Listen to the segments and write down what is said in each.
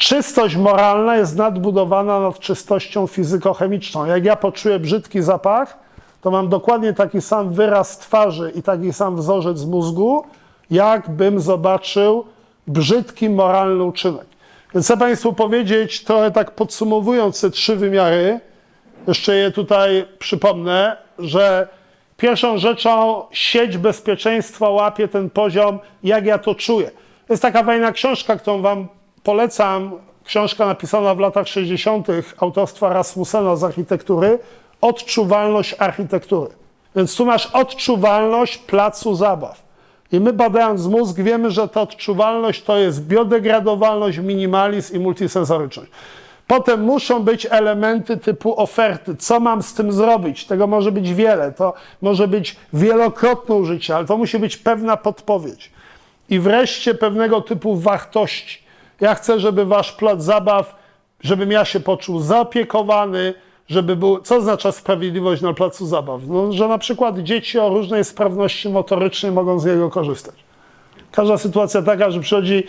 Czystość moralna jest nadbudowana nad czystością fizykochemiczną. Jak ja poczuję brzydki zapach, to mam dokładnie taki sam wyraz twarzy i taki sam wzorzec mózgu, jakbym zobaczył brzydki moralny uczynek. Więc chcę Państwu powiedzieć, trochę tak podsumowując te trzy wymiary, jeszcze je tutaj przypomnę, że pierwszą rzeczą sieć bezpieczeństwa łapie ten poziom, jak ja to czuję. Jest taka fajna książka, którą Wam polecam. Książka napisana w latach 60. autorstwa Rasmussena z architektury. Odczuwalność architektury. Więc tu masz odczuwalność placu zabaw. I my badając mózg wiemy, że ta odczuwalność to jest biodegradowalność, minimalizm i multisensoryczność. Potem muszą być elementy typu oferty. Co mam z tym zrobić? Tego może być wiele. To może być wielokrotne użycie, ale to musi być pewna podpowiedź. I wreszcie pewnego typu wartości. Ja chcę, żeby wasz plac zabaw, żebym ja się poczuł zaopiekowany, żeby był. Co oznacza sprawiedliwość na placu zabaw? No, że na przykład dzieci o różnej sprawności motorycznej mogą z niego korzystać. Każda sytuacja taka, że przychodzi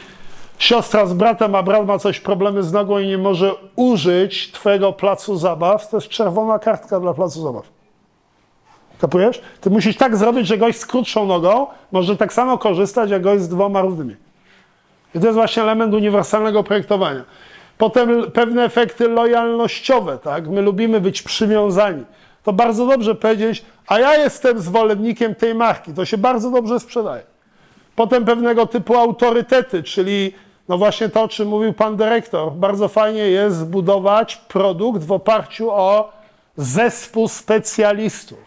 siostra z bratem, a brat ma coś problemy z nogą i nie może użyć twojego placu zabaw, to jest czerwona kartka dla placu zabaw. Kapujesz? Ty musisz tak zrobić, że gość z krótszą nogą może tak samo korzystać, jak gość z dwoma równymi. I to jest właśnie element uniwersalnego projektowania. Potem pewne efekty lojalnościowe, tak? My lubimy być przywiązani. To bardzo dobrze powiedzieć, a ja jestem zwolennikiem tej marki. To się bardzo dobrze sprzedaje. Potem pewnego typu autorytety, czyli no właśnie to, o czym mówił pan dyrektor. Bardzo fajnie jest zbudować produkt w oparciu o zespół specjalistów.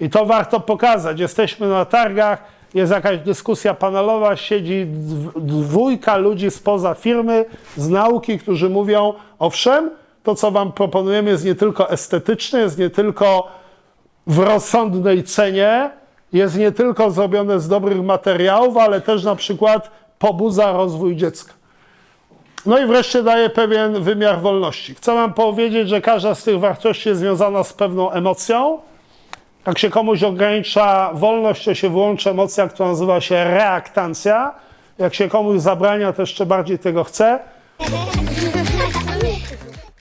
I to warto pokazać. Jesteśmy na targach, jest jakaś dyskusja panelowa, siedzi dw- dwójka ludzi spoza firmy, z nauki, którzy mówią, owszem, to co wam proponujemy jest nie tylko estetyczne, jest nie tylko w rozsądnej cenie, jest nie tylko zrobione z dobrych materiałów, ale też na przykład pobudza rozwój dziecka. No i wreszcie daje pewien wymiar wolności. Chcę Wam powiedzieć, że każda z tych wartości jest związana z pewną emocją. Jak się komuś ogranicza wolność, to się włącza emocja, która nazywa się reaktancja. Jak się komuś zabrania, to jeszcze bardziej tego chce.